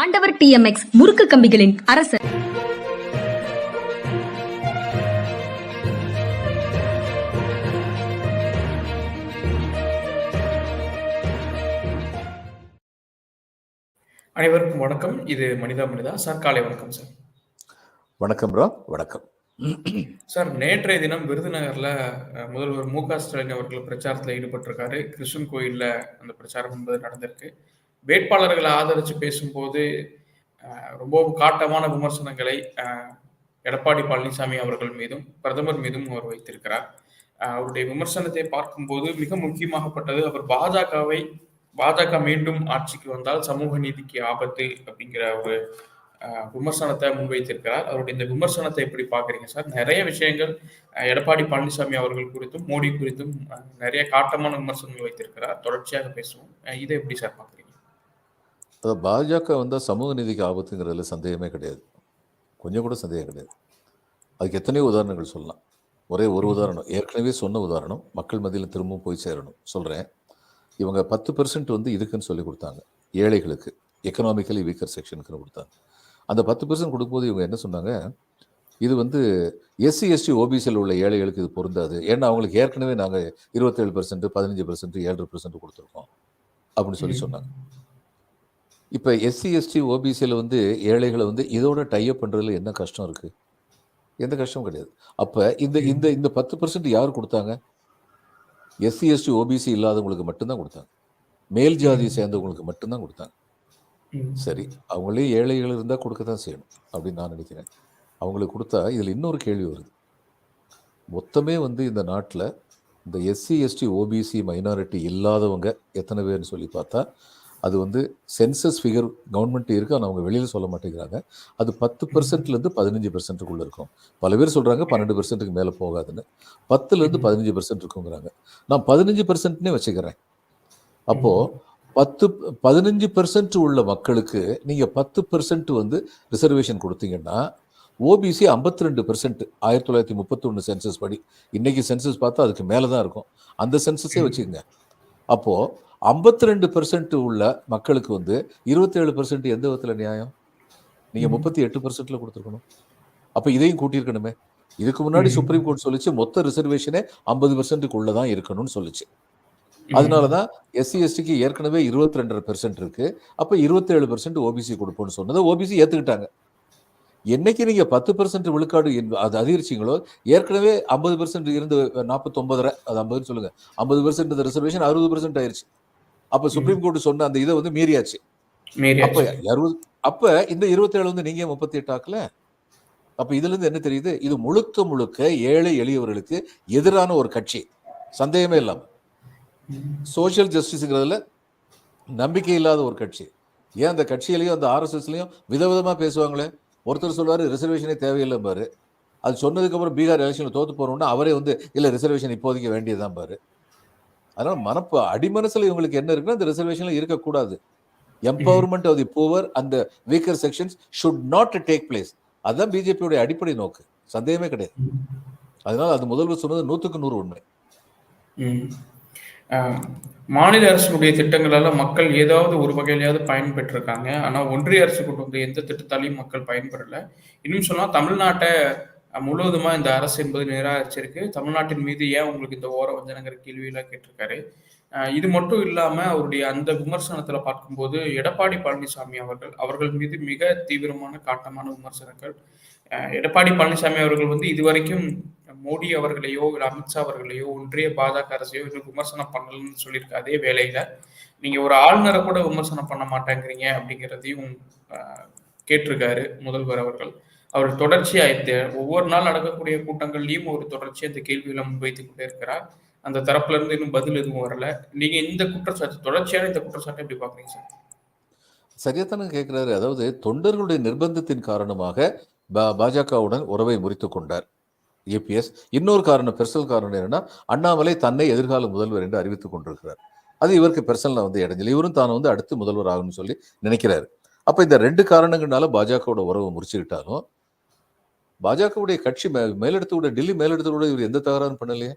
ஆண்டவர் டிஎம்எக்ஸ் முறுக்கு கம்பிகளின் அரசர். அனைவருக்கும் வணக்கம். இது மனிதா மனிதா. சார் காலை வணக்கம் சார். வணக்கம் ப்ரோ வணக்கம். சார் நேற்றைய தினம் விருதுநகர்ல முதல்வர் மு க ஸ்டாலின் அவர்கள் பிரச்சாரத்தில் ஈடுபட்டிருக்காரு. கிருஷ்ணன் கோயில்ல அந்த பிரச்சாரம் என்பது நடந்திருக்கு. வேட்பாளர்களை ஆதரிச்சு பேசும்போது ரொம்பவும் காட்டமான விமர்சனங்களை எடப்பாடி பழனிசாமி அவர்கள் மீதும் பிரதமர் மீதும் அவர் வைத்திருக்கிறார். அவருடைய விமர்சனத்தை பார்க்கும்போது மிக முக்கியமாகப்பட்டது அவர் பாஜகவை பாஜக மீண்டும் ஆட்சிக்கு வந்தால் சமூக நீதிக்கு ஆபத்து அப்படிங்கிற ஒரு விமர்சனத்தை முன்வைத்திருக்கிறார். அவருடைய இந்த விமர்சனத்தை எப்படி பாக்குறீங்க சார்? நிறைய விஷயங்கள் எடப்பாடி பழனிசாமி அவர்கள் குறித்தும் மோடி குறித்தும் நிறைய காட்டமான விமர்சனங்கள் வைத்திருக்கிறார். தொடர்ச்சியாக பேசுவோம். இதை எப்படி சார் பாக்குறீங்க அதாவது பாஜக வந்தால் சமூக நீதிக்கு ஆபத்துங்கிறதுல சந்தேகமே கிடையாது. கொஞ்சம் கூட சந்தேகம் கிடையாது. அதுக்கு எத்தனையோ உதாரணங்கள் சொல்லலாம். ஒரே ஒரு உதாரணம். ஏற்கனவே சொன்ன உதாரணம். மக்கள் மத்தியில் திரும்பவும் போய் சேரணும். சொல்கிறேன் இவங்க பத்து பெர்சன்ட் வந்து இதுக்குன்னு சொல்லி கொடுத்தாங்க. ஏழைகளுக்கு எக்கனாமிக்கலி வீக்கர் செக்ஷனுக்குன்னு கொடுத்தாங்க. அந்த பத்து பெர்சன்ட் கொடுக்கும்போது இவங்க என்ன சொன்னாங்க? இது வந்து எஸ்சி எஸ்டி ஓபிசியில் உள்ள ஏழைகளுக்கு இது பொருந்தாது. ஏன்னா அவங்களுக்கு ஏற்கனவே நாங்கள் இருபத்தேழு பெர்சன்ட் பதினஞ்சு பெர்சன்ட் ஏழரை பெர்சன்ட் கொடுத்துருக்கோம். அப்படின்னு சொல்லி சொன்னாங்க. இப்போ எஸ்சி எஸ்டி ஓபிசியில் வந்து ஏழைகளை வந்து இதோட டைப் பண்ணுறதுல என்ன கஷ்டம் இருக்குது எந்த கஷ்டமும் கிடையாது. அப்போ இந்த இந்த இந்த பத்து பர்சன்ட் யார் கொடுத்தாங்க? எஸ்சி எஸ்டி ஓபிசி இல்லாதவங்களுக்கு மட்டும்தான் கொடுத்தாங்க. மேல் ஜாதியை சேர்ந்தவங்களுக்கு மட்டும்தான் கொடுத்தாங்க. சரி அவங்களே ஏழைகள் இருந்தால் கொடுக்க தான் செய்யணும் அப்படின்னு நான் நினைக்கிறேன். அவங்களுக்கு கொடுத்தா இதில் இன்னொரு கேள்வி வருது. மொத்தமே வந்து இந்த நாட்டில் இந்த எஸ்சி எஸ்டி ஓபிசி மைனாரிட்டி இல்லாதவங்க எத்தனை பேர்னு சொல்லி பார்த்தா அது வந்து சென்சஸ் ஃபிகர் கவர்மெண்ட் இருக்குது ஆனால் அவங்க வெளியில் சொல்ல மாட்டேங்கிறாங்க. அது பத்து பர்சன்ட்லேருந்து பதினஞ்சு பர்சன்ட்டுக்குள்ளே இருக்கும். பல பேர் சொல்கிறாங்க பன்னெண்டு பர்சன்ட்டுக்கு மேலே போகாதுன்னு. பத்துலேருந்து பதினஞ்சு பர்சன்ட் இருக்குங்கிறாங்க நான் பதினஞ்சு பர்சன்ட்னே வச்சுக்கிறேன். அப்போது பத்து பதினஞ்சு பெர்சன்ட் உள்ள மக்களுக்கு நீங்கள் பத்து பெர்சன்ட் வந்து ரிசர்வேஷன் கொடுத்தீங்கன்னா ஓபிசி ஐம்பத்தி ரெண்டு பெர்சன்ட் ஆயிரத்தி தொள்ளாயிரத்தி முப்பத்தொன்று சென்சஸ் படி. இன்னைக்கு சென்சஸ் பார்த்தா அதுக்கு மேலே தான் இருக்கும். அந்த சென்சஸே வச்சுக்கோங்க. அப்போது ஐம்பத்தி ரெண்டு பெர்சன்ட் உள்ள மக்களுக்கு வந்து இருபத்தேழு பெர்சன்ட் எந்த விதத்தில் நியாயம்? நீங்கள். முப்பத்தி எட்டு பெர்சன்ட்டில் கொடுத்துருக்கணும். அப்போ இதையும் கூட்டியிருக்கணுமே. இதுக்கு முன்னாடி. சுப்ரீம் கோர்ட் சொல்லிச்சு மொத்த ரிசர்வேஷனே ஐம்பது பெர்சன்ட்டுக்குள்ளே தான் இருக்கணும்னு சொல்லுச்சு. அதனால தான் எஸ்சி எஸ்டிக்கு ஏற்கனவே இருபத்தி ரெண்டரை பெர்சென்ட் இருக்கு. அப்போ இருபத்தேழு பெர்சென்ட் ஓபிசி கொடுப்போம்னு சொன்னதை ஓபிசி ஏற்றுக்கிட்டாங்க என்னைக்கு நீங்கள் பத்து பெர்சென்ட் விழுக்காடு அது அதிகரிச்சிங்களோ ஏற்கனவே ஐம்பது பெர்சென்ட் இருந்து நாற்பத்தொம்பதரை அது ஐம்பதுன்னு சொல்லுங்க. ஐம்பது பெர்சென்ட் ரிசர்வேஷன் அறுபது பெர்சென்ட் ஆயிருச்சு. அப்போ சுப்ரீம் கோர்ட் சொன்ன அந்த இதை வந்து மீறியாச்சு. அப்போ அறுபது அப்போ இந்த இருபத்தேழு வந்து நீங்கள் முப்பத்தி எட்டு ஆக்கல? அப்போ இதுலேருந்து என்ன தெரியுது? இது முழுக்க முழுக்க ஏழை எளியவர்களுக்கு எதிரான ஒரு கட்சி. சந்தேகமே இல்லாமல் ம். சோஷியல் ஜஸ்டிஸுங்கிறதுல நம்பிக்கை இல்லாத ஒரு கட்சி. ஏன் அந்த கட்சியிலையும் அந்த ஆர்எஸ்எஸ்லையும் விதவிதமாக பேசுவாங்களே? ஒருத்தர் சொல்லுவார் ரிசர்வேஷனே தேவையில்லை பாரு. அது சொன்னதுக்கப்புறம் பீகார் எலெக்ஷனில் தோத்து போகிறோம்னா அவரே வந்து இல்லை ரிசர்வேஷன் இப்போதைக்கு வேண்டியதுதான் பாரு. அதனால் மனப்பு அடிமனசில் இவங்களுக்கு என்ன இருக்குன்னா அந்த ரிசர்வேஷனில் இருக்கக்கூடாது. எம்பவர்மெண்ட் ஆஃப் தி புவர் அந்த weaker sections should not take place அதுதான் பிஜேபியோட அடிப்படை நோக்கு. சந்தேகமே கிடையாது. அதனால அது முதல்வர் சொன்னது நூற்றுக்கு நூறு உண்மை. மாநில அரசுடைய திட்டங்களால மக்கள் ஏதாவது ஒரு வகையிலையாவது பயன்பெற்றிருக்காங்க. ஆனா ஒன்றிய அரசு கொண்டு வந்த எந்த திட்டத்தாலையும் மக்கள் பயன்பெறல. இன்னும் சொன்னா தமிழ்நாட்டை முழுவதுமா இந்த அரசு என்பது நிராகரிச்சிருக்கு தமிழ்நாட்டின் மீது ஏன் உங்களுக்கு இந்த ஓர வஞ்சனங்கிற கேள்வியெல்லாம் கேட்டிருக்காரு? இது மட்டும் இல்லாம அவருடைய அந்த விமர்சனத்துல பார்க்கும்போது எடப்பாடி பழனிசாமி அவர்கள் அவர்கள் மீது மிக தீவிரமான காட்டமான விமர்சனங்கள். எடப்பாடி பழனிசாமி அவர்கள் வந்து இதுவரைக்கும் மோடி அவர்களையோ இல்ல அமித்ஷா அவர்களையோ ஒன்றிய பாஜக அரசையோ இன்னும் விமர்சனம் பண்ணலன்னு சொல்லியிருக்க அதே வேளையில நீங்க ஒரு ஆளுநரை கூட விமர்சனம் பண்ண மாட்டேங்கிறீங்க அப்படிங்கிறதையும் கேட்டிருக்காரு முதல்வர் அவர்கள். அவர் தொடர்ச்சியாக ஒவ்வொரு நாள் நடக்கக்கூடிய கூட்டங்கள்லையும் ஒரு தொடர்ச்சியாக இந்த கேள்விகளை முன்வைத்துக் கொண்டே இருக்கிறார். அந்த தரப்புல இருந்து இன்னும் பதில் எதுவும் வரல. நீங்க இந்த குற்றச்சாட்டு தொடர்ச்சியான இந்த குற்றச்சாட்டை எப்படி பாக்குறீங்க சார்? சரியாத்தானே கேட்கிறாரு அதாவது தொண்டர்களுடைய நிர்பந்தத்தின் காரணமாக பா- பாஜகவுடன் உறவை முறித்து கொண்டார். ஏபிஎஸ் இன்னொரு காரணம் பெர்சனல் காரணம் என்னன்னா அண்ணாமலை தன்னை எதிர்கால முதல்வர் என்று அறிவித்துக் கொண்டிருக்கிறார். அது இவருக்கு பெர்சனலாக வந்து இடைஞ்சல். இவரும் தான் வந்து அடுத்து முதல்வர் ஆகணும்னு சொல்லி நினைக்கிறாரு. அப்போ இந்த ரெண்டு காரணங்கள்னால பாஜகவோட உறவை முறிச்சுக்கிட்டாலும் பாஜகவுடைய கட்சி மே- டெல்லி மேலிடத்தோட இவர் எந்த தகராறும் பண்ணலையே?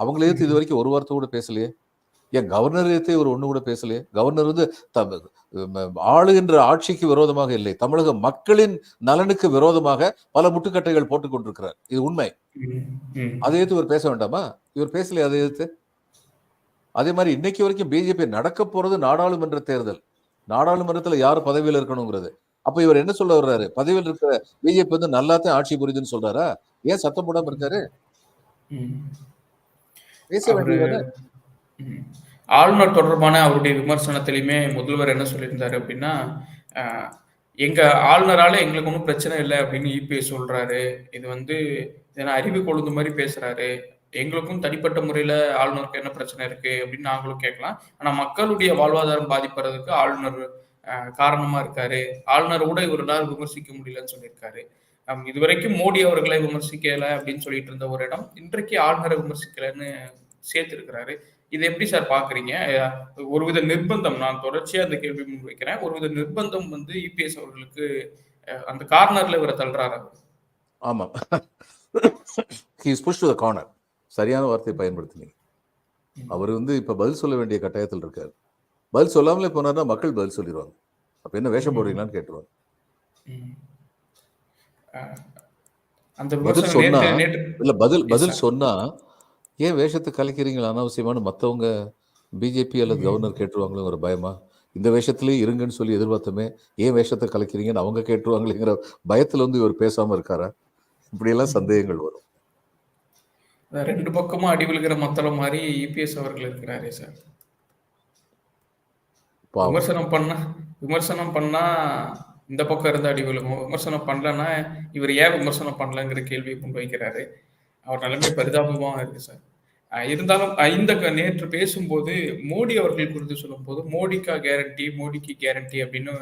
அவங்கள எதிர்த்து இது வரைக்கும் ஒரு வார்த்தை கூட பேசலையே? ஏன் கவர்னரத்தை இவர் ஒன்று கூட பேசலையே? கவர்னர் வந்து த- ஆளுகின்ற ஆட்சிக்கு விரோதமாக இல்லை. தமிழக மக்களின் நலனுக்கு விரோதமாக பல முட்டுக்கட்டைகள் போட்டுக் கொண்டிருக்கிறார். இது உண்மை. அதை ஏற்று இவர் பேச வேண்டாமா? இவர் பேசலையே அதை எதிர்த்து? அதே மாதிரி இன்னைக்கு வரைக்கும் பிஜேபி நடக்க போறது நாடாளுமன்ற தேர்தல். நாடாளுமன்றத்தில் யார் பதவியில் இருக்கணுங்கிறது? அப்ப இவர் என்ன சொல்ல வர்றாரு? பதவியில் இருக்கிற பிஜேபி வந்து நல்லாத்தான் ஆட்சி புரியுதுன்னு சொல்றாரா? ஏன் சத்தம் போடாம இருக்காரு. பேச வேண்டியது. ஆளுநர் தொடர்பான அவருடைய விமர்சனத்திலையுமே முதல்வர் என்ன சொல்லியிருந்தாரு அப்படின்னா எங்க ஆளுநரால எங்களுக்கு ஒன்றும் பிரச்சனை இல்லை அப்படின்னு இபிஎஸ் சொல்றாரு. இது வந்து இதனை அறிவு கொழுந்து மாதிரி பேசுறாரு. எங்களுக்கும் தனிப்பட்ட முறையில ஆளுநருக்கு என்ன பிரச்சனை இருக்கு அப்படின்னு நாங்களும் கேட்கலாம். ஆனா மக்களுடைய வாழ்வாதாரம் பாதிப்படுறதுக்கு ஆளுநர் காரணமா இருக்காரு. ஆளுநர் கூட இவரால் விமர்சிக்க முடியலன்னு சொல்லியிருக்காரு. ஆம், இதுவரைக்கும் மோடி அவர்களை விமர்சிக்கல அப்படின்னு சொல்லிட்டு இருந்த ஒரு இடம் இன்றைக்கு ஆளுநரை விமர்சிக்கலன்னு சேர்த்திருக்கிறாரு. இதை எப்படி சார் பாக்குறீங்க? ஒருவித நிர்பந்தம் நான் தொடர்ச்சியா அந்த கேள்வி முன்வைக்கிறேன். ஒருவித நிர்பந்தம் வந்து இபிஎஸ் அவர்களுக்கு அந்த கார்னர்ல இவரை தள்ளுறாரு. ஆமா. He's push to the corner சரியான வார்த்தையை பயன்படுத்தினீங்க. அவர் வந்து இப்ப பதில் சொல்ல வேண்டிய கட்டாயத்தில் இருக்காரு. பதில் சொல்லாமலே போனார்னா மக்கள் பதில் சொல்லிடுவாங்க அப்ப என்ன வேஷம் போடுறீங்களான்னு கேட்டுருவாங்க. பதில் சொன்னா இல்ல பதில் பதில். சொன்னா ஏன் வேஷத்தை கலைக்கிறீங்களா அனாவசியமான மத்தவங்க பிஜேபி அல்லது. கவர்னர் கேட்டுருவாங்களோ ஒரு பயமா? இந்த வேஷத்திலேயே இருங்கன்னு சொல்லி எதிர்பார்த்தோமே ஏன் வேஷத்தை கலைக்கிறீங்கன்னு அவங்க கேட்டுருவாங்களேங்கிற பயத்துல வந்து இவர் பேசாம இருக்காரா? இப்படியெல்லாம் சந்தேகங்கள் வரும். ரெண்டு பக்கமும் அடி விழுகிற மத்தளம் மாதிரி இபிஎஸ் அவர்கள் இருக்கிறாரே சார் விமர்சனம் பண்ண விமர்சனம் பண்ணா இந்த பக்கம் இருந்து அடி விழுகும். விமர்சனம் பண்ணலன்னா இவர் ஏன் விமர்சனம் பண்ணலங்கிற கேள்வியை வைக்கிறாரு. அவர் நிலைமை பரிதாபமா இருக்கு சார். இருந்தாலும் இந்த நேற்று பேசும்போது மோடி அவர்கள் குறித்து சொல்லும்போது மோடிக்கா கேரண்டி மோடிக்கு கேரண்டி அப்படின்னு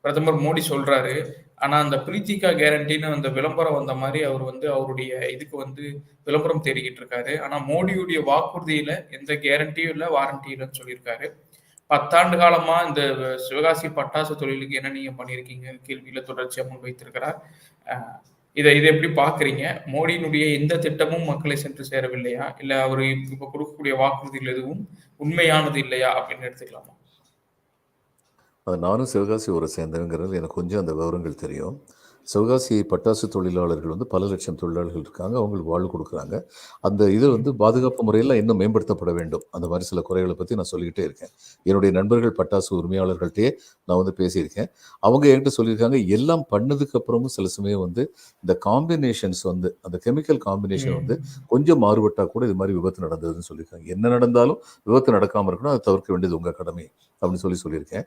பிரதமர் மோடி சொல்றாரு. ஆனா அந்த பிரீத்திகா கேரண்டின்னு அந்த விளம்பரம் வந்த மாதிரி அவர் வந்து அவருடைய இதுக்கு வந்து விளம்பரம் தேடிக்கிட்டு இருக்காரு. ஆனா மோடியுடைய வாக்குறுதியில எந்த கேரண்டியும் இல்லை வாரண்டியும் இல்லைன்னு சொல்லியிருக்காரு. பத்தாண்டு காலமா இந்த சிவகாசி பட்டாசு தொழிலுக்கு என்ன நீங்க பண்ணியிருக்கீங்க? கேள்வியில தொடர்ச்சியா முன்வைத்திருக்கிறார் வைத்திருக்கிறார். இதை இதை எப்படி பாக்குறீங்க மோடியினுடைய எந்த திட்டமும் மக்களை சென்று சேரவில்லையா? இல்ல அவர் இப்ப கொடுக்கக்கூடிய வாக்குறுதிகள் எதுவும் உண்மையானது இல்லையா? அப்படின்னு எடுத்துக்கலாமா? நானும் சிவகாசி ஒரு சேர்ந்தனுங்கிறது எனக்கு கொஞ்சம் அந்த விவரங்கள் தெரியும். சிவகாசி பட்டாசு தொழிலாளர்கள் வந்து பல லட்சம் தொழிலாளர்கள் இருக்காங்க. அவங்களுக்கு வாழ்வு கொடுக்குறாங்க. அந்த இது வந்து பாதுகாப்பு முறையில் இன்னும் மேம்படுத்தப்பட வேண்டும். அந்த மாதிரி சில குறைகளை பற்றி நான் சொல்லிக்கிட்டே இருக்கேன். என்னுடைய நண்பர்கள் பட்டாசு உரிமையாளர்கள்ட்டே நான் வந்து பேசியிருக்கேன். அவங்க என்கிட்ட சொல்லியிருக்காங்க எல்லாம் பண்ணதுக்கு அப்புறமும் சில சமயம் வந்து இந்த காம்பினேஷன்ஸ் வந்து அந்த கெமிக்கல் காம்பினேஷன் வந்து கொஞ்சம் மாறுபட்டா கூட இது மாதிரி விபத்து நடந்ததுன்னு சொல்லியிருக்காங்க. என்ன நடந்தாலும் விபத்து நடக்காமல் இருக்கணும் அதை தவிர்க்க வேண்டியது உங்கள் கடமை அப்படின்னு சொல்லி சொல்லியிருக்கேன்.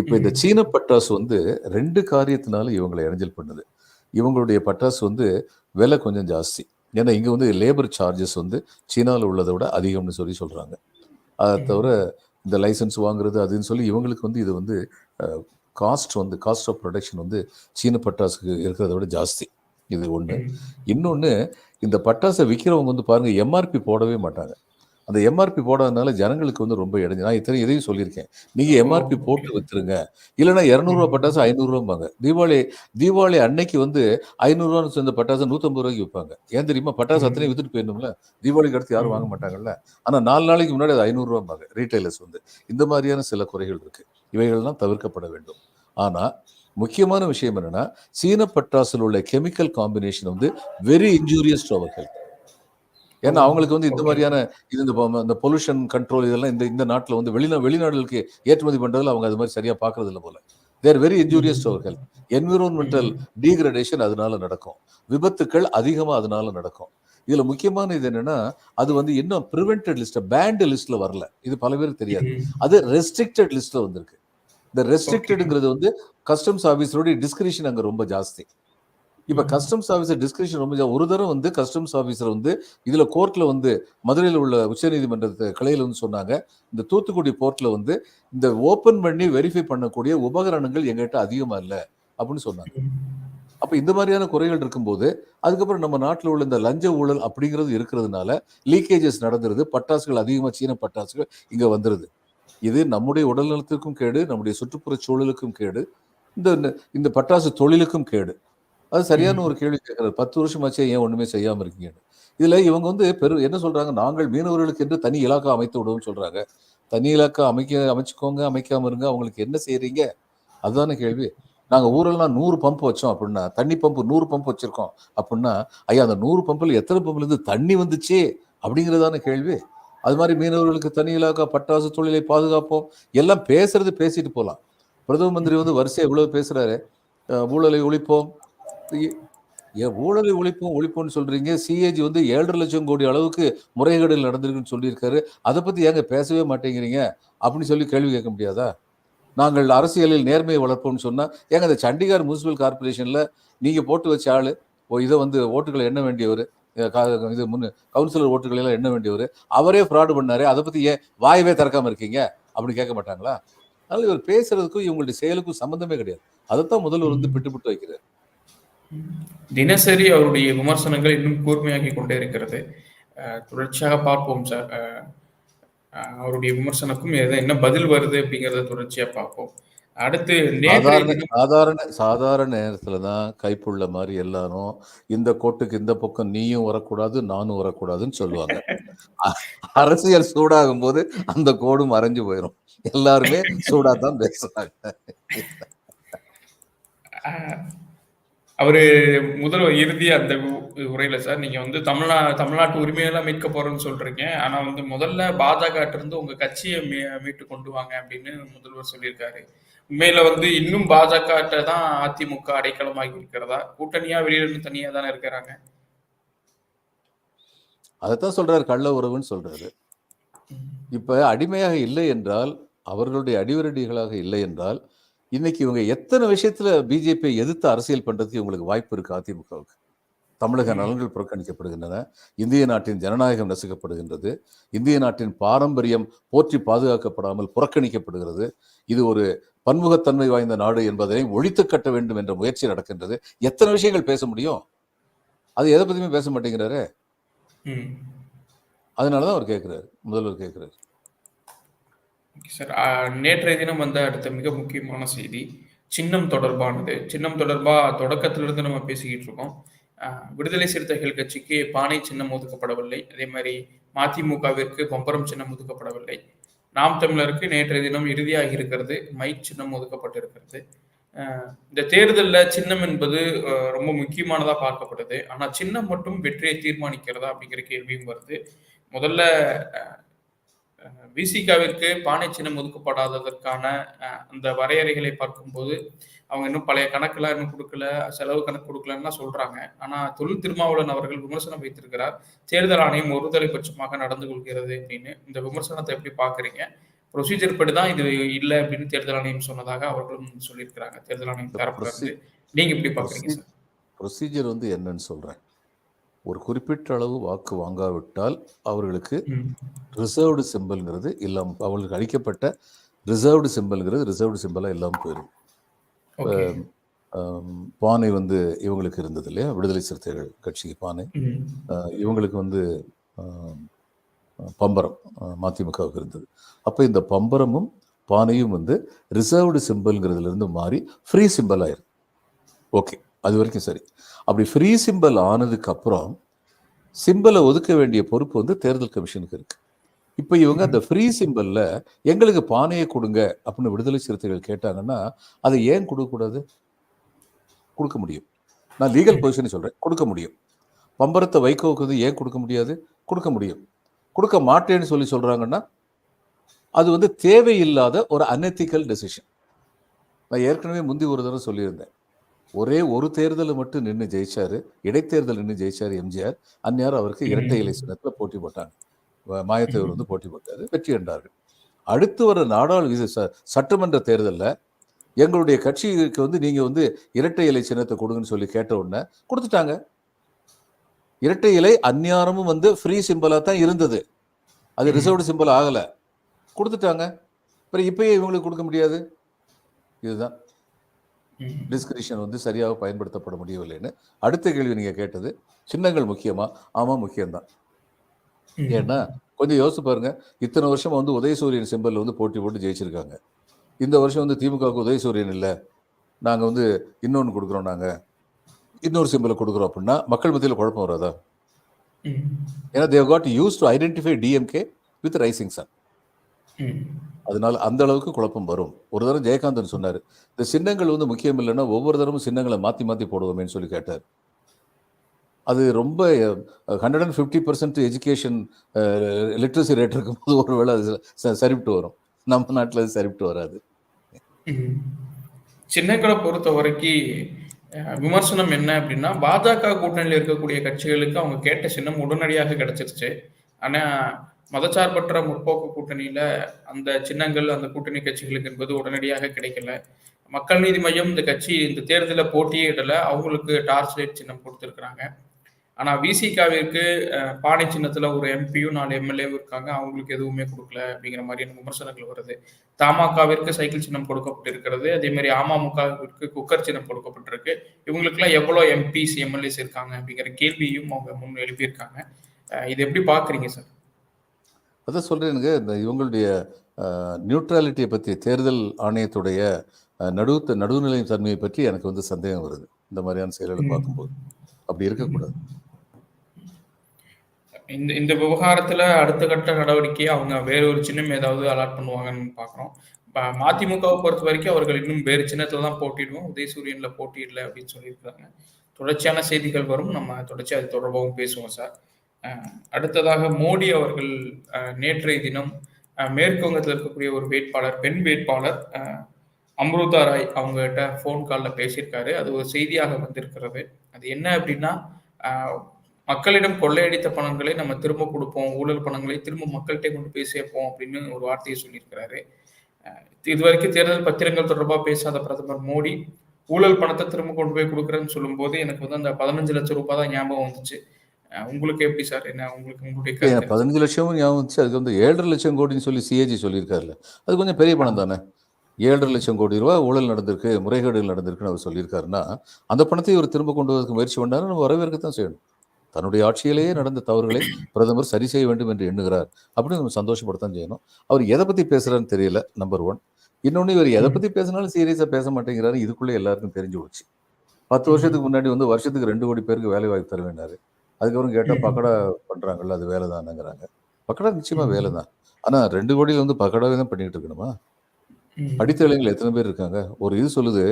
இப்போ இந்த. சீன பட்டாசு வந்து ரெண்டு காரியத்தினால இவங்களை இடைஞ்சல் பண்ணுது இவங்களுடைய பட்டாசு வந்து விலை கொஞ்சம் ஜாஸ்தி ஏன்னா இங்கே வந்து லேபர் சார்ஜஸ் வந்து சீனாவில் உள்ளதை விட அதிகம்னு சொல்லி சொல்கிறாங்க அதை. தவிர இந்த லைசன்ஸ் வாங்குறது அதுன்னு சொல்லி இவங்களுக்கு வந்து இது வந்து காஸ்ட் வந்து காஸ்ட் ஆஃப் ப்ரொடக்ஷன் வந்து சீன பட்டாசுக்கு இருக்கிறத விட ஜாஸ்தி இது ஒன்று. இன்னொன்று இந்த பட்டாசை விற்கிறவங்க வந்து பாருங்கள் எம்ஆர்பி போடவே மாட்டாங்க அந்த எம்ஆர்பி போடாதனால ஜனங்களுக்கு வந்து ரொம்ப இடைஞ்சு நான் இத்தனை இதையும் சொல்லியிருக்கேன். நீங்கள் எம்ஆர்பி போட்டு வித்துருங்க இல்லைன்னா இரநூறுவா. பட்டாசு ஐநூறுரூவாம்பாங்க. தீபாவளி தீபாவளி அன்னைக்கு வந்து ஐநூறுரூவான்னு சேர்ந்த பட்டாசு நூற்றம்பது ரூபாய்க்கு விற்பாங்க. ஏன் தெரியுமா? பட்டாசு. அத்தனை வித்துட்டு போயிடணும்ல. தீபாவளிக்கு அடுத்து யாரும் வாங்க. மாட்டாங்கல்ல. ஆனால் நாலு நாளைக்கு முன்னாடி அது ஐநூறுரூவாம்பாங்க. ரீட்டைலர்ஸ் வந்து. இந்த மாதிரியான சில குறைகள் இருக்கு. இவைகள்லாம் தவிர்க்கப்பட வேண்டும். ஆனால் முக்கியமான விஷயம் என்னன்னா சீன பட்டாசுல உள்ள கெமிக்கல் காம்பினேஷன் வந்து very injurious to our health ஏன்னா அவங்களுக்கு வந்து இந்த மாதிரியான இது இந்த பொல்யூஷன் கண்ட்ரோல் இதெல்லாம் இந்த இந்த நாட்டில் வந்து வெளிநா வெளிநாடுகளுக்கு ஏற்றுமதி பண்ணுறதுல அவங்க அது மாதிரி சரியாக பார்க்கறது இல்லை போல they're very injurious to our health environmental. Degradation அதனால நடக்கும். விபத்துக்கள் அதிகமாக அதனால நடக்கும். இதுல முக்கியமான இது என்னன்னா அது வந்து இன்னும் ப்ரிவென்டட் லிஸ்ட் பேண்ட் லிஸ்ட்ல வரல. இது பல பேருக்கு தெரியாது. அது ரெஸ்ட்ரிக்டட் லிஸ்ட்ல வந்திருக்கு. இந்த ரெஸ்ட்ரிக்டடுங்கிறது வந்து கஸ்டம்ஸ் ஆஃபீஸரோட டிஸ்கிரிஷன் அங்க ரொம்ப ஜாஸ்தி. இப்போ கஸ்டம்ஸ் ஆஃபீஸர் டிஸ்கிரிப்ஷன் ரொம்ப ஒரு தடவை வந்து கஸ்டம்ஸ் ஆஃபீஸர் வந்து இதில் கோர்ட்டில் வந்து மதுரையில் உள்ள உச்சநீதிமன்றத்து கிளையில் வந்து சொன்னாங்க. இந்த தூத்துக்குடி போர்ட்டில் வந்து இந்த ஓப்பன் பண்ணி வெரிஃபை பண்ணக்கூடிய உபகரணங்கள் எங்ககிட்ட அதிகமாக இல்லை அப்படின்னு சொன்னாங்க. அப்போ இந்த மாதிரியான குறைகள் இருக்கும்போது அதுக்கப்புறம் நம்ம நாட்டில் உள்ள இந்த லஞ்ச ஊழல் அப்படிங்கிறது இருக்கிறதுனால லீக்கேஜஸ் நடந்துருது. பட்டாசுகள் அதிகமாக சீன பட்டாசுகள் இங்கே வந்துடுது இது நம்முடைய உடல் நலத்திற்கும் கேடு நம்முடைய சுற்றுப்புற சூழலுக்கும் கேடு இந்த இந்த பட்டாசு தொழிலுக்கும் கேடு. அது சரியான. ஒரு கேள்வி கேட்கறது. பத்து வருஷமாச்சே ஏன் ஒண்ணுமே செய்யாம இருக்கீங்கன்னு. இதுல இவங்க வந்து பெரு என்ன சொல்றாங்க? நாங்கள் மீனவர்களுக்கு என்று தனி இலாக்கா அமைத்து விடுவோம்னு சொல்றாங்க. தனி இலாக்கா அமைக்க அமைச்சுக்கோங்க அமைக்காம இருங்க. அவங்களுக்கு என்ன செய்றீங்க? அதுதானே கேள்வி. நாங்க ஊரெல்லாம் நூறு பம்ப் வச்சோம் அப்படின்னா தண்ணி பம்ப் நூறு பம்ப் வச்சிருக்கோம் அப்படின்னா ஐயா அந்த நூறு பம்பில் எத்தனை பம்ப்ல இருந்து தண்ணி வந்துச்சு? அப்படிங்கிறதான கேள்வி. அது மாதிரி மீனவர்களுக்கு தனி இலாக்கா பட்டாசு தொழிலை பாதுகாப்போம். எல்லாம் பேசுறது பேசிட்டு போலாம். பிரதம மந்திரி வந்து வரிசையா இவ்வளவு பேசுறாரு. அஹ் ஊழலை ஒழிப்போம். ஊழலை ஒழிப்போம் ஒழிப்போம்னு சொல்றீங்க. சிஏஜி வந்து ஏழரை லட்சம் கோடி அளவுக்கு முறைகேடுகள் நடந்திருக்குன்னு சொல்லியிருக்காரு. அதை பத்தி ஏங்க பேசவே மாட்டேங்கிறீங்க? அப்படின்னு சொல்லி கேள்வி கேட்க முடியாதா? நாங்கள் அரசியலில் நேர்மையை வளர்ப்போம்னு சொன்னா ஏங்க அந்த சண்டிகார் முனிசிபல் கார்பரேஷன்ல நீங்க போட்டு வச்ச ஆளு ஓ இதை வந்து ஓட்டுகளை எண்ண வேண்டியவர் இது முன்னு கவுன்சிலர் ஓட்டுகளை எல்லாம் எண்ண வேண்டியவர் அவரே ஃப்ராடு பண்ணாரு. அதை பத்தி ஏன் வாயவே திறக்காம இருக்கீங்க? அப்படின்னு கேட்க மாட்டாங்களா? அதனால இவர் பேசுறதுக்கும் இவங்களுடைய செயலுக்கும் சம்பந்தமே கிடையாது. அதைத்தான் முதல்வர் வந்து பிட்டு பிட்டு வைக்கிறார். தினசரி அவருடைய விமர்சனங்கள் இன்னும் கூர்மையாகி கொண்டே இருக்கிறது. தொடர்ச்சியாக பார்ப்போம் சார். அவருடைய விமர்சனக்கும் என்ன பதில் வருது அப்படிங்கறத தொடர்ச்சியா பார்ப்போம். அடுத்து சாதாரண சாதாரண சாதாரண நேரத்துல தான் கைப்புள்ள மாதிரி எல்லாரும் இந்த கோட்டுக்கு இந்த பக்கம் நீயும் வரக்கூடாது நானும் வரக்கூடாதுன்னு சொல்லுவாங்க. அரசியல் சூடாகும் போது அந்த கோடு மறைஞ்சு போயிடும் எல்லாருமே சூடா தான் பேசுறாங்க. அவரு முதல்வர் இறுதி அந்த உரையில சார் நீங்க வந்து தமிழ்நா தமிழ்நாட்டு உரிமையெல்லாம் மீட்க போறேன்னு சொல்றீங்க. ஆனா வந்து முதல்ல பாஜக இருந்து உங்க கட்சியை மீ மீட்டு கொண்டு வாங்க அப்படின்னு முதல்வர் சொல்லியிருக்காரு. உண்மையில வந்து இன்னும் பாஜக தான் அதிமுக அடைக்கலமாகி இருக்கிறதா? கூட்டணியா வெளியில இருந்து தனியா தானே இருக்கிறாங்க? அதைத்தான் சொல்றாரு கள்ள உறவுன்னு சொல்றாரு. இப்ப அடிமையாக இல்லை என்றால் அவர்களுடைய அடிவரடிகளாக இல்லை என்றால் இன்னைக்கு இவங்க எத்தனை விஷயத்துல பிஜேபியை எதிர்த்து அரசியல் பண்றதுக்கு இவங்களுக்கு வாய்ப்பு இருக்கு அதிமுகவுக்கு? தமிழக. நலன்கள் புறக்கணிக்கப்படுகின்றன. இந்திய நாட்டின் ஜனநாயகம் நசுக்கப்படுகின்றது. இந்திய நாட்டின் பாரம்பரியம் போற்றி பாதுகாக்கப்படாமல் புறக்கணிக்கப்படுகிறது. இது ஒரு பன்முகத்தன்மை வாய்ந்த நாடு என்பதனை ஒழித்து கட்ட வேண்டும் என்ற முயற்சி நடக்கின்றது. எத்தனை விஷயங்கள் பேச முடியும்? அது எதை பத்தியுமே பேச மாட்டேங்கிறாரு? அதனாலதான் அவர் கேட்கிறாரு முதல்வர் கேட்கிறாரு சார் நேற்றைய தினம் வந்த அடுத்த மிக முக்கியமான செய்தி சின்னம் தொடர்பானது. சின்னம் தொடர்பாக தொடக்கத்திலிருந்து நம்ம பேசிக்கிட்டு இருக்கோம். விடுதலை சிறுத்தைகள் கட்சிக்கு பானை சின்னம் ஒதுக்கப்படவில்லை. அதே மாதிரி மதிமுகவிற்கு பம்பரம் சின்னம் ஒதுக்கப்படவில்லை. நாம் தமிழருக்கு நேற்றைய தினம் இறுதியாக இருக்கிறது மை சின்னம் ஒதுக்கப்பட்டிருக்கிறது. இந்த தேர்தலில் சின்னம் என்பது ரொம்ப முக்கியமானதாக பார்க்கப்படுது. ஆனால் சின்னம் மட்டும் வெற்றியை தீர்மானிக்கிறதா அப்படிங்கிற கேள்வியும் வருது. முதல்ல விசிகாவிற்கு பானை சின்னம் ஒதுக்கப்படாததற்கான அந்த வரையறைகளை பார்க்கும்போது அவங்க இன்னும் பழைய கணக்கெல்லாம் இன்னும் கொடுக்கல செலவு கணக்கு கொடுக்கலன்னு சொல்றாங்க. ஆனா தொழில் திருமாவளவன் அவர்கள் விமர்சனம் வைத்திருக்கிறார் தேர்தல் ஆணையம் ஒருதலை பட்சமாக நடந்து கொள்கிறது அப்படின்னு. இந்த விமர்சனத்தை எப்படி பாக்குறீங்க ப்ரொசீஜர் படி தான் இது இல்லை அப்படின்னு தேர்தல் ஆணையம் சொன்னதாக அவர்களும் சொல்லியிருக்கிறாங்க. தேர்தல் ஆணையம் இருந்து. நீங்க எப்படி பாக்குறீங்க ப்ரொசீஜர் வந்து என்னன்னு சொல்றேன். ஒரு குறிப்பிட்ட அளவு வாக்கு வாங்காவிட்டால் அவர்களுக்கு. ரிசர்வ்டு சிம்பிள்ங்கிறது இல்லாம அவர்களுக்கு அளிக்கப்பட்ட ரிசர்வ்டு சிம்பிள்ங்கிறது ரிசர்வ்டு சிம்பிளாக இல்லாமல் போயிடும் பானை வந்து இவங்களுக்கு இருந்தது இல்லையா? விடுதலை சிறுத்தைகள் கட்சிக்கு பானை. இவங்களுக்கு வந்து பம்பரம் மதிமுகவுக்கு இருந்தது. அப்போ இந்த பம்பரமும் பானையும் வந்து ரிசர்வ்டு சிம்பிள்ங்கிறதுல இருந்து மாறி ஃப்ரீ சிம்பிள் ஆயிரும். ஓகே. அது வரைக்கும் சரி. அப்படி ஃப்ரீ சிம்பிள் ஆனதுக்கு அப்புறம் சிம்பிளை ஒதுக்க வேண்டிய பொறுப்பு வந்து தேர்தல் கமிஷனுக்கு இருக்கு. இப்போ இவங்க அந்த ஃப்ரீ சிம்பிளில் எங்களுக்கு பானையை கொடுங்க அப்படின்னு விடுதலை சிறுத்தைகள் கேட்டாங்கன்னா அதை ஏன் கொடுக்கக்கூடாது? கொடுக்க முடியும். நான் லீகல் பொசிஷன் சொல்கிறேன் கொடுக்க முடியும். பம்பரத்தை வைகோவுக்கு வந்து ஏன் கொடுக்க முடியாது? கொடுக்க முடியும். கொடுக்க மாட்டேன்னு சொல்லி சொல்கிறாங்கன்னா அது வந்து தேவையில்லாத ஒரு அன்எத்திக்கல் டெசிஷன் நான் ஏற்கனவே முந்தி ஒரு தடவை சொல்லியிருந்தேன். ஒரே ஒரு தேர்தலை மட்டும் நின்று ஜெயிச்சாரு இடைத்தேர்தல் நின்று ஜெயிச்சாரு எம்ஜிஆர். அந்நேரம் அவருக்கு இரட்டை இலை சின்னத்தில் போட்டி போட்டாங்க. மாயத்தேவர் வந்து போட்டி போட்டாரு வெற்றி கண்டார்கள் அடுத்து வர நாடாளு ச- சட்டமன்ற தேர்தலில் எங்களுடைய கட்சிக்கு வந்து நீங்க வந்து இரட்டை இலை சின்னத்தை கொடுங்கன்னு சொல்லி கேட்ட உடனே கொடுத்துட்டாங்க. இரட்டை இலை அந்நியாரமும் வந்து ஃப்ரீ சிம்பிளாக தான் இருந்தது. அது. ரிசர்வ்டு சிம்பிள் ஆகலை. கொடுத்துட்டாங்க. அப்புறம் இப்பயே இவங்களுக்கு கொடுக்க முடியாது. இதுதான். ம். டிஸ்கிரிப்ஷன் வந்து சரியாக பயன்படுத்தப்பட முடியவில்லைன்னு அடுத்த கேள்வி நீங்கள் கேட்டது சின்னங்கள் முக்கியமா ஆமாம் முக்கியம்தான். ஏன்னா கொஞ்சம் யோசிச்சு பாருங்க இத்தனை வருஷம் வந்து உதயசூரியன் சிம்பல் வந்து போட்டி போட்டு ஜெயிச்சிருக்காங்க இந்த வருஷம் வந்து திமுகவுக்கு உதயசூரியன் இல்லை நாங்கள் வந்து இன்னொன்று கொடுக்குறோம் நாங்கள் இன்னொரு சிம்பலை கொடுக்குறோம் அப்படின்னா மக்கள் மத்தியில் குழப்பம் வராதா. ஏன்னா they've got used to identify DMK with rising sun. அதனால அந்த அளவுக்கு குழப்பம் வரும். ஒரு தடவை ஜெயகாந்தன் சொன்னார் இந்த சின்னங்கள் வந்து முக்கியம் இல்லைன்னா ஒவ்வொரு தடவும் சின்னங்களை மாற்றி மாற்றி போடுவோமேன்னு சொல்லி கேட்டார். அது ரொம்ப hundred and fifty percent education literacy rate இருக்கும்போது ஒரு வேளை அது ச- சரிப்பட்டு வரும். நம்ம நாட்டில் அது சரிப்பட்டு வராது. சின்னங்களை பொறுத்த வரைக்கும் விமர்சனம் என்ன அப்படின்னா பாஜக கூட்டணியில் இருக்கக்கூடிய கட்சிகளுக்கு அவங்க கேட்ட சின்னம் உடனடியாக கிடைச்சிருச்சு. ஆனா மதச்சார்பற்ற முற்போக்கு கூட்டணியில அந்த சின்னங்கள் அந்த கூட்டணி கட்சிகளுக்கு என்பது உடனடியாக கிடைக்கல. மக்கள் நீதி மையம் இந்த கட்சி இந்த தேர்தலில் போட்டியிடல. அவங்களுக்கு டார்ச் லைட் சின்னம் கொடுத்துருக்குறாங்க. ஆனா விசிகாவிற்கு பானை சின்னத்துல ஒரு எம்பியும் நாலு எம்எல்ஏவும் இருக்காங்க. அவங்களுக்கு எதுவுமே கொடுக்கல அப்படிங்கிற மாதிரியான விமர்சனங்கள் வருது. தமாகவிற்கு சைக்கிள் சின்னம் கொடுக்கப்பட்டிருக்கிறது. அதே மாதிரி அமமுகவிற்கு குக்கர் சின்னம் கொடுக்கப்பட்டிருக்கு. இவங்களுக்குலாம் எவ்வளோ எம்பிஸ் எம்எல்ஏஸ் இருக்காங்க அப்படிங்கிற கேள்வியும் அவங்க முன் எழுப்பியிருக்காங்க. இதை இது எப்படி பாக்குறீங்க சார்? அதான் சொல்கிறேனுங்க இந்த இவங்களுடைய நியூட்ரலிட்டியை பற்றி தேர்தல் ஆணையத்துடைய அஹ், நடுவு நடுவுநிலை தன்மையை பற்றி எனக்கு வந்து சந்தேகம் வருது. இந்த மாதிரியான செயல்களை. பார்க்கும்போது. அப்படி இருக்கக்கூடாது. இந்த இந்த விவகாரத்துல அடுத்த கட்ட நடவடிக்கையை அவங்க வேற ஒரு சின்னம் ஏதாவது அலாட் பண்ணுவாங்கன்னு பாக்குறோம் மதிமுகவை பொறுத்த வரைக்கும் அவர்கள் இன்னும் வேறு சின்னத்துல தான் போட்டிடுவோம். உதயசூரியன்ல போட்டியிடல அப்படின்னு சொல்லியிருக்காங்க தொடர்ச்சியான செய்திகள் வரும். நம்ம தொடர்ச்சி அது தொடர்பாகவும் பேசுவோம் சார். அடுத்ததாக மோடி அவர்கள் நேற்றைய தினம் மேற்கு வங்கத்தில் இருக்கக்கூடிய ஒரு வேட்பாளர் பெண் வேட்பாளர் அம்ருதா ராய் அவங்ககிட்ட ஃபோன் காலில் பேசியிருக்காரு. அது ஒரு செய்தியாக வந்திருக்கிறது. அது என்ன அப்படின்னா மக்களிடம் கொள்ளையடித்த பணங்களை நம்ம திரும்ப கொடுப்போம் ஊழல் பணங்களை திரும்ப மக்கள்கிட்ட கொண்டு போய் சேர்ப்போம் அப்படின்னு ஒரு வார்த்தையை சொல்லியிருக்கிறாரு. இதுவரைக்கும் தேர்தல் பத்திரங்கள் தொடர்பாக பேசாத பிரதமர் மோடி ஊழல் பணத்தை திரும்ப கொண்டு போய் கொடுக்குறேன்னு சொல்லும்போது எனக்கு வந்து அந்த பதினஞ்சு லட்சம் ரூபாய் தான் ஞாபகம் வந்துச்சு. உங்களுக்கு எப்படி சார்? என்ன உங்களுக்கு உங்களுடைய பதினஞ்சு லட்சமும் ஞாபகம் வந்துச்சு. அதுக்கு வந்து ஏழரை லட்சம் கோடின்னு சொல்லி சிஏஜி சொல்லியிருக்காருல்ல. அது கொஞ்சம் பெரிய பணம் தானே? ஏழரை லட்சம் கோடி ரூபா ஊழல் நடந்திருக்கு முறைகேடுகள் நடந்திருக்குன்னு அவர் சொல்லியிருக்காருன்னா அந்த பணத்தை இவர் திரும்ப கொண்டு வரதுக்கு முயற்சி பண்ணாரு நம்ம வரவேற்கத்தான் செய்யணும். தன்னுடைய ஆட்சியிலேயே நடந்த தவறுகளை பிரதமர் சரி செய்ய வேண்டும் என்று எண்ணுகிறார் அப்படின்னு நம்ம சந்தோஷப்படத்தான் செய்யணும். அவர் எதை பத்தி பேசுறாருன்னு தெரியல நம்பர் ஒன் இன்னொன்னு இவர் எதை பத்தி பேசினாலும் சீரியஸா பேச மாட்டேங்கிறாரு. இதுக்குள்ளே எல்லாருக்கும் தெரிஞ்சு போச்சு. பத்து வருஷத்துக்கு முன்னாடி வந்து வருஷத்துக்கு ரெண்டு கோடி பேருக்கு வேலை வாய்ப்பு தர வேண்டாரு. அதுக்கப்புறம் கேட்டா பக்கடா பண்றாங்கல்ல அது வேலை தானேங்கிறாங்க பக்கடா நிச்சயமா வேலை தான். ஆனா ரெண்டு கோடியில வந்து பக்கடாவே தான் பண்ணிட்டு இருக்கணுமா. படித்த இளைஞர்கள் எத்தனை பேர் இருக்காங்க? ஒரு இது சொல்லுது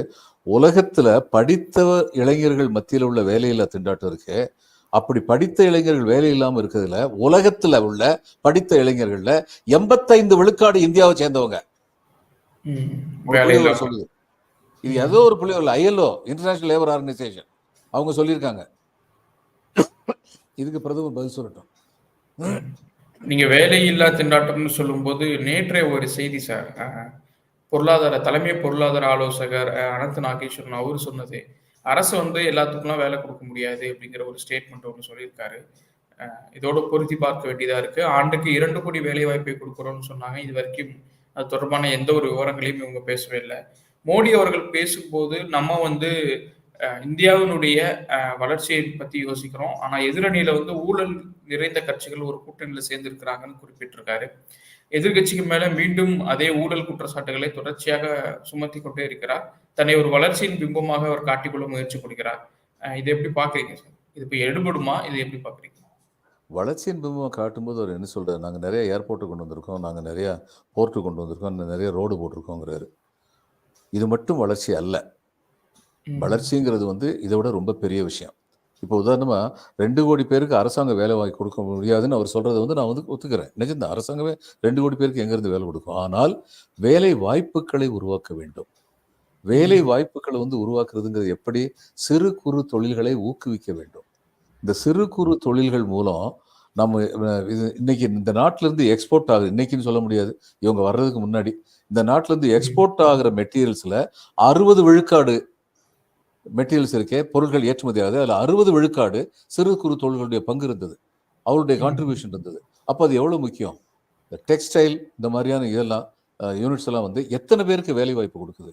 உலகத்துல படித்த இளைஞர்கள் மத்தியில உள்ள வேலையில்லா திண்டாட்டம் இருக்கு. அப்படி படித்த இளைஞர்கள் வேலை இல்லாம இருக்கிறதுல உலகத்துல உள்ள படித்த இளைஞர்கள்ல எண்பத்தைந்து விழுக்காடு இந்தியாவை சேர்ந்தவங்க. சொல்லுது. இது ஏதோ ஒரு புள்ளி ஐஎல்ஓ இன்டர்நேஷனல் லேபர் ஆர்கனைசேஷன் அவங்க சொல்லியிருக்காங்க. இதுக்கு பிரதமர் பதில் சொல்லட்டும். நீங்க வேலையில்லா திண்டாட்டம்னு சொல்லும்போது நேற்றைய ஒரு செய்தி சார் பொருளாதார தலைமை பொருளாதார ஆலோசகர் அனந்த் நாகேஸ்வரன் அவர் சொன்னது அரசு வந்து எல்லாத்துக்கும்லாம் வேலை கொடுக்க முடியாது அப்படிங்கிற ஒரு ஸ்டேட்மெண்ட் ஒன்று சொல்லியிருக்காரு. இதோட பொருத்தி பார்க்க வேண்டியதா இருக்கு. ஆண்டுக்கு இரண்டு கோடி வேலை வாய்ப்பை கொடுக்குறோம்னு சொன்னாங்க. இது வரைக்கும் அது தொடர்பான எந்த ஒரு விவரங்களையும் இவங்க பேசவே இல்லை. மோடி அவர்கள் பேசும்போது நம்ம வந்து இந்தியாவினுடைய வளர்ச்சியை பத்தி யோசிக்கிறோம். ஆனா எதிரணியில வந்து ஊழல் நிறைந்த கட்சிகள் ஒரு கூட்டணியில சேர்ந்திருக்கிறாங்கன்னு குறிப்பிட்டிருக்காரு. எதிர்க்கட்சிக்கு மேல மீண்டும் அதே ஊழல் குற்றச்சாட்டுகளை தொடர்ச்சியாக சுமத்தி கொண்டே இருக்கிறார். தன்னை ஒரு வளர்ச்சியின் பிம்பமாக அவர் காட்டிக்கொள்ள முயற்சி கொடுக்கிறார். இதை எப்படி பாக்குறீங்க சார்? இது இப்ப எடுபடுமா? இதை எப்படி பாக்குறீங்க வளர்ச்சியின் பிம்பமாக காட்டும்போது அவர் என்ன சொல்கிறார் நாங்கள் நிறைய ஏர்போர்ட்டு கொண்டு வந்திருக்கோம். நாங்கள் நிறையா போர்ட்டு கொண்டு வந்திருக்கோம். நிறைய ரோடு போட்டிருக்கோங்கிறாரு. இது மட்டும் வளர்ச்சி அல்ல. வளர்ச்சிங்கிறது வந்து இதை விட ரொம்ப பெரிய விஷயம். இப்போ உதாரணமா ரெண்டு கோடி பேருக்கு அரசாங்க வேலை வாங்கி கொடுக்க முடியாதுன்னு அவர் சொல்றதை வந்து நான் வந்து ஒத்துக்கிறேன். நிஜம்தான். அரசாங்கமே ரெண்டு கோடி பேருக்கு எங்கேருந்து வேலை கொடுக்கும்? ஆனால் வேலை வாய்ப்புகளை உருவாக்க வேண்டும். வேலை வாய்ப்புகளை வந்து உருவாக்குறதுங்கிறது எப்படி? சிறு குறு தொழில்களை ஊக்குவிக்க வேண்டும். இந்த சிறு குறு தொழில்கள் மூலம் நம்ம இது இன்னைக்கு இந்த நாட்டில இருந்து எக்ஸ்போர்ட் ஆகுது. இன்னைக்குன்னு சொல்ல முடியாது. இவங்க வர்றதுக்கு முன்னாடி. இந்த நாட்டில இருந்து எக்ஸ்போர்ட் ஆகிற மெட்டீரியல்ஸ்ல அறுபது விழுக்காடு மெட்டீரியல்ஸ் இருக்கே பொருட்கள் ஏற்றுமதி ஆகுது. அதில் அறுபது விழுக்காடு சிறு குறு தொழில்களுடைய பங்கு இருந்தது. அவருடைய. கான்ட்ரிபியூஷன் இருந்தது. அப்போ அது எவ்வளோ முக்கியம்? இந்த டெக்ஸ்டைல் இந்த மாதிரியான இதெல்லாம் யூனிட்ஸ் எல்லாம் வந்து எத்தனை பேருக்கு வேலை வாய்ப்பு கொடுக்குது?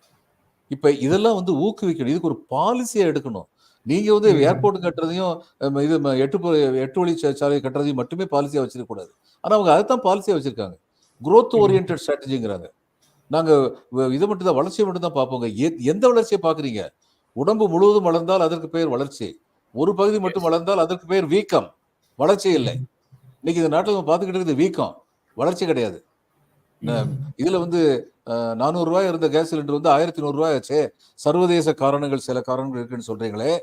இப்போ இதெல்லாம் வந்து ஊக்குவிக்கணும். இதுக்கு ஒரு பாலிசியை எடுக்கணும். நீங்க வந்து. ஏர்போர்ட் கட்டுறதையும் இது எட்டு எட்டு வழி சா- சாலை கட்டுறதையும் மட்டுமே பாலிசியா வச்சிருக்க கூடாது. ஆனா அவங்க அதைத்தான் பாலிசியா வச்சிருக்காங்க. ம். ஓரியன்ட் ஸ்ட்ராட்டஜிங்கிறாங்க நாங்க வ- இது மட்டும் தான் வளர்ச்சியை மட்டும் தான் பார்ப்போங்க எந்த வளர்ச்சியை பாக்குறீங்க உடம்பு முழுவதும் வளர்ந்தால் அதற்கு பெயர் வளர்ச்சி. ஒரு பகுதி மட்டும். வளர்ந்தால் அதற்கு பெயர் வீக்கம். வளர்ச்சி இல்லை. இன்னைக்கு இந்த நாட்டில் நம்ம பார்த்துக்கிட்டு இருக்குது வீக்கம். வளர்ச்சி கிடையாது. ந- இதுல வந்து நானூறு ரூபாய் இருந்த கேஸ் சிலிண்டர் வந்து ஆயிரத்தி நூறு ரூபாய் ஆச்சே. சர்வதேச காரணங்கள் சில காரணங்கள் இருக்குன்னு சொல்றீங்களே.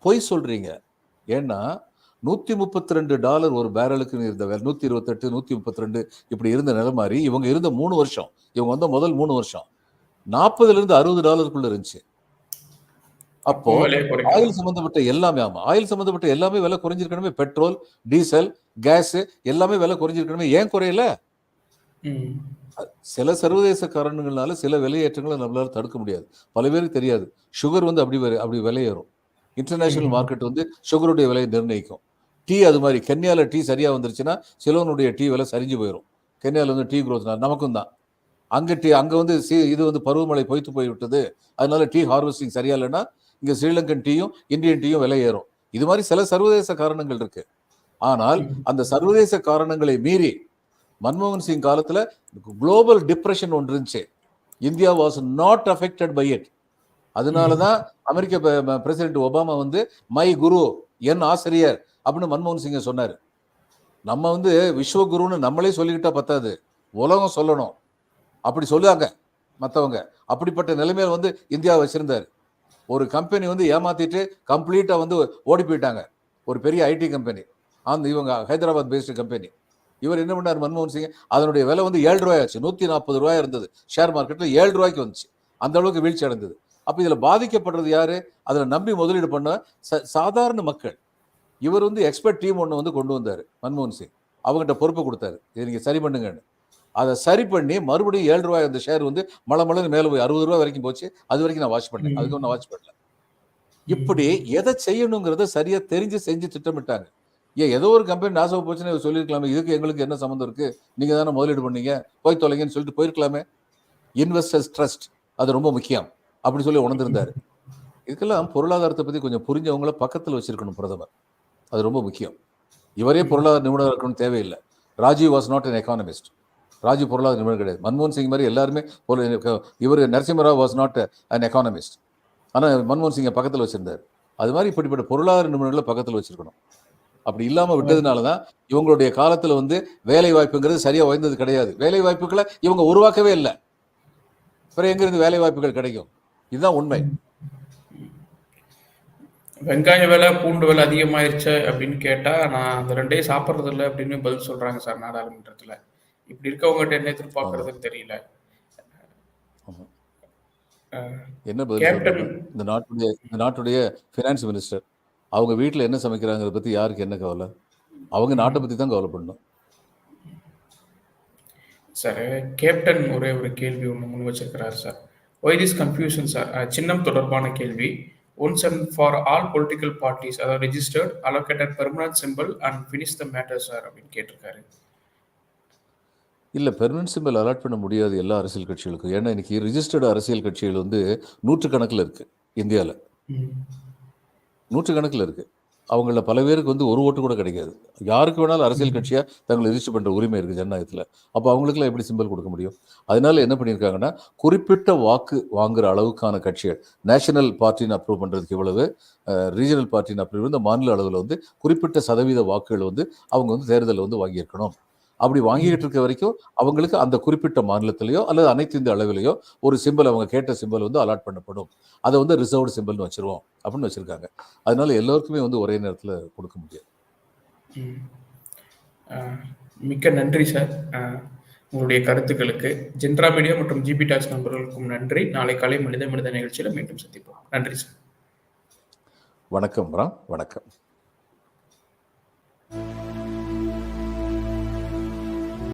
பொய் சொல்றீங்க. ஏன்னா நூத்தி முப்பத்தி ரெண்டு டாலர் ஒரு பேரலுக்கு இருந்த வேலை நூத்தி இருபத்தெட்டு நூத்தி முப்பத்தி ரெண்டு இப்படி இருந்த நிலை மாதிரி இவங்க இருந்த மூணு வருஷம். இவங்க வந்த முதல் மூணு வருஷம். நாற்பதுல இருந்து அறுபது டாலருக்குள்ள இருந்துச்சு. அப்போ. ஆயில் சம்பந்தப்பட்ட எல்லாமே ஆமா ஆயில் சம்பந்தப்பட்ட எல்லாமே விலை குறைஞ்சிருக்கணுமே. பெட்ரோல் டீசல் கேஸ் எல்லாமே விலை குறைஞ்சிருக்கணுமே. ஏன் குறையல. சில சர்வதேச காரணங்களால சில விலையேற்றங்களை நம்மளால தடுக்க முடியாது. பல பேருக்கு தெரியாது. சுகர் வந்து அப்படி அப்படி விலையேறும் இன்டர்நேஷனல். மார்க்கெட் வந்து சுகருடைய விலையை நிர்ணயிக்கும். டீ அது மாதிரி கென்யால டீ சரியா வந்துருச்சுன்னா சிலோனுடைய டீ விலை சரிஞ்சு போயிடும் கென்யால வந்து டீ growth நமக்கும் தான். அங்க டீ அங்க வந்து சி- இது வந்து பருவமழை பொய்த்து போய் விட்டது அதனால டீ ஹார்வெஸ்டிங் சரியா இல்லைன்னா இங்கே ஸ்ரீலங்கன் டீயும் இந்தியன் டீயும் விலை ஏறும். இது மாதிரி சில சர்வதேச காரணங்கள் இருக்கு. ஆனால் அந்த சர்வதேச காரணங்களை மீறி மன்மோகன் சிங் காலத்தில் குளோபல் டிப்ரெஷன் ஒன்று இருந்துச்சு. India was not affected by it அதனால தான் அமெரிக்க பிரசிடென்ட் ஒபாமா வந்து மை குரு என் ஆசிரியர் அப்படின்னு மன்மோகன் சிங்கை சொன்னார். நம்ம வந்து விஸ்வகுருன்னு நம்மளே சொல்லிக்கிட்டா பத்தாது. உலகம் சொல்லணும். அப்படி சொல்லுவாங்க மற்றவங்க அப்படிப்பட்ட நிலைமையில வந்து இந்தியா வச்சிருந்தார். ஒரு கம்பெனி வந்து ஏமாத்திட்டு கம்ப்ளீட்டாக வந்து ஓடி போயிட்டாங்க. ஒரு பெரிய ஐடி கம்பெனி அந்த இவங்க ஹைதராபாத் பேஸ்டு கம்பெனி இவர் என்ன பண்ணார் மன்மோகன் சிங்? அதனுடைய விலை வந்து ஏழு ரூபாயாச்சு நூற்றி நாற்பது ரூபாய் இருந்தது. ஷேர் மார்க்கெட்டில் ஏழு ரூபாய்க்கு வந்துச்சு. அந்த அளவுக்கு வீழ்ச்சி அடைந்தது. அப்போ இதில் பாதிக்கப்படுறது யாரு? அதில் நம்பி முதலீடு பண்ண ச- சாதாரண மக்கள். இவர் வந்து எக்ஸ்பர்ட் டீம் ஒன்று வந்து கொண்டு வந்தார் மன்மோகன் சிங். அவங்ககிட்ட பொறுப்பு கொடுத்தாரு. இதை நீங்கள் சரி பண்ணுங்கன்னு. அதை சரி பண்ணி மறுபடியும் ஏழு ரூபாய் அந்த ஷேர் வந்து மலை மழை மேலே போய் அறுபது ரூபாய் வரைக்கும் போச்சு. அது வரைக்கும் நான் வாட்ச் பண்ணேன் அதுக்கு நான் வாட்ச் பண்ணல. இப்படி எதை செய்யணுங்கிறத சரியா தெரிஞ்சு செஞ்சு திட்டமிட்டாங்க. ஏன் ஏதோ ஒரு கம்பெனி நாசம் போச்சுன்னு சொல்லியிருக்கலாமே. இதுக்கு எங்களுக்கு என்ன சம்மந்தம் இருக்கு? நீங்க தானே முதலீடு பண்ணீங்க. போய் தொலைங்கன்னு சொல்லிட்டு போயிருக்கலாமே. இன்வெஸ்டர்ஸ் ட்ரஸ்ட் அது ரொம்ப முக்கியம். அப்படி சொல்லி உணர்ந்திருந்தாரு. இதுக்கெல்லாம் பொருளாதாரத்தை பத்தி கொஞ்சம் புரிஞ்சவங்கள பக்கத்துல வச்சிருக்கணும் பிரதமர். அது ரொம்ப முக்கியம். இவரே பொருளாதார நிபுணர் இருக்கணும்னு தேவையில்லை. Rajiv was not an economist Rajiv பொருளாதார நிபுணர் கிடையாது. மன்மோகன் சிங் மாதிரி எல்லாருமே இவர் Narasimha Rao was not an economist ஆனால் மன்மோகன் சிங்கை பக்கத்தில் வச்சிருந்தார். அது மாதிரி இப்படிப்பட்ட பொருளாதார நிபுணர்களை பக்கத்தில் வச்சிருக்கணும். அப்படி இல்லாமல் விட்டதுனால தான் இவங்களுடைய காலத்தில் வந்து வேலை வாய்ப்புங்கிறது சரியாக வாய்ந்தது கிடையாது. வேலை வாய்ப்புகளை இவங்க உருவாக்கவே இல்லை. அப்புறம் எங்கிருந்து வேலை வாய்ப்புகள் கிடைக்கும்? இதுதான் உண்மை. வெங்காய விலை பூண்டு விலை அதிகமாயிருச்சு அப்படின்னு கேட்டா நான் அந்த ரெண்டையும் சாப்பிட்றது இல்லை அப்படின்னு பதில் சொல்றாங்க சார் நாடாளுமன்றத்துல. இப்படி இருக்கவங்ககிட்ட என்ன எதிர்பார்க்கறதுன்னு தெரியல. என்ன பதில்? இந்த நாட்டுடைய இந்த நாட்டுடைய ஃபினான்ஸ் மினிஸ்டர் அவங்க வீட்டில் என்ன சமைக்கிறாங்கிறத பத்தி யாருக்கு என்ன கவலை? அவங்க நாட்டை பத்தி தான் கவலைப்படணும். சார் கேப்டன் ஒரே ஒரு கேள்வி ஒன்று முன் வச்சிருக்கிறார் sir. Why this confusion sir சின்னம் தொடர்பான கேள்வி. Once and for all political parties அதாவது registered allotted permanent simple and finish the matter sir அப்படின்னு கேட்டிருக்காரு. இல்ல பெர்மனன்ட் சிம்பிள் அலாட் பண்ண முடியாது எல்லா அரசியல் கட்சிகளுக்கும். ஏன்னா இன்னைக்கு ரிஜிஸ்டர்டு அரசியல் கட்சிகள் வந்து நூற்றுக்கணக்கில் இருக்கு இந்தியால. ம். நூற்றுக்கணக்கில் இருக்கு. அவங்கள பல பேருக்கு வந்து ஒரு ஓட்டு கூட கிடைக்காது. யாருக்கு வேணாலும் அரசியல் கட்சியா தங்களை ரிஜிஸ்டர் பண்ற உரிமை இருக்கு ஜனநாயகத்துல. அப்போ அவங்களுக்குலாம் எப்படி சிம்பிள் கொடுக்க முடியும்? அதனால என்ன பண்ணியிருக்காங்கன்னா குறிப்பிட்ட வாக்கு வாங்குற அளவுக்கான கட்சிகள் நேஷனல் பார்ட்டின்னு அப்ரூவ் பண்றதுக்கு இவ்வளவு ரீஜனல் பார்ட்டின்னு அப்ரூவ் இந்த மாநில அளவில் வந்து குறிப்பிட்ட சதவீத வாக்குகள் வந்து அவங்க வந்து தேர்தலில் வந்து வாங்கியிருக்கணும். அப்படி வாங்கிக்கிட்டு இருக்க வரைக்கும் அவங்களுக்கு அந்த குறிப்பிட்ட மாநிலத்திலேயோ அல்லது அனைத்து இந்த அளவிலேயோ ஒரு சிம்பிள் அவங்க கேட்ட சிம்பிள் வந்து அலாட் பண்ணப்படும். அதை வந்து ரிசர்வ்டு சிம்பிள்னு வச்சிருவோம் அப்படின்னு வச்சிருக்காங்க. அதனால எல்லோருக்குமே வந்து ஒரே நேரத்தில் கொடுக்க முடியாது. மிக்க நன்றி சார். உங்களுடைய கருத்துக்களுக்கு. ஜென்ரா மீடியா மற்றும் ஜிபி டாக்ஸ் நண்பர்களுக்கும் நன்றி. நாளை காலை மனித மனித நிகழ்ச்சியில் மீண்டும் சந்திப்போம். நன்றி சார். வணக்கம் ராம் வணக்கம்.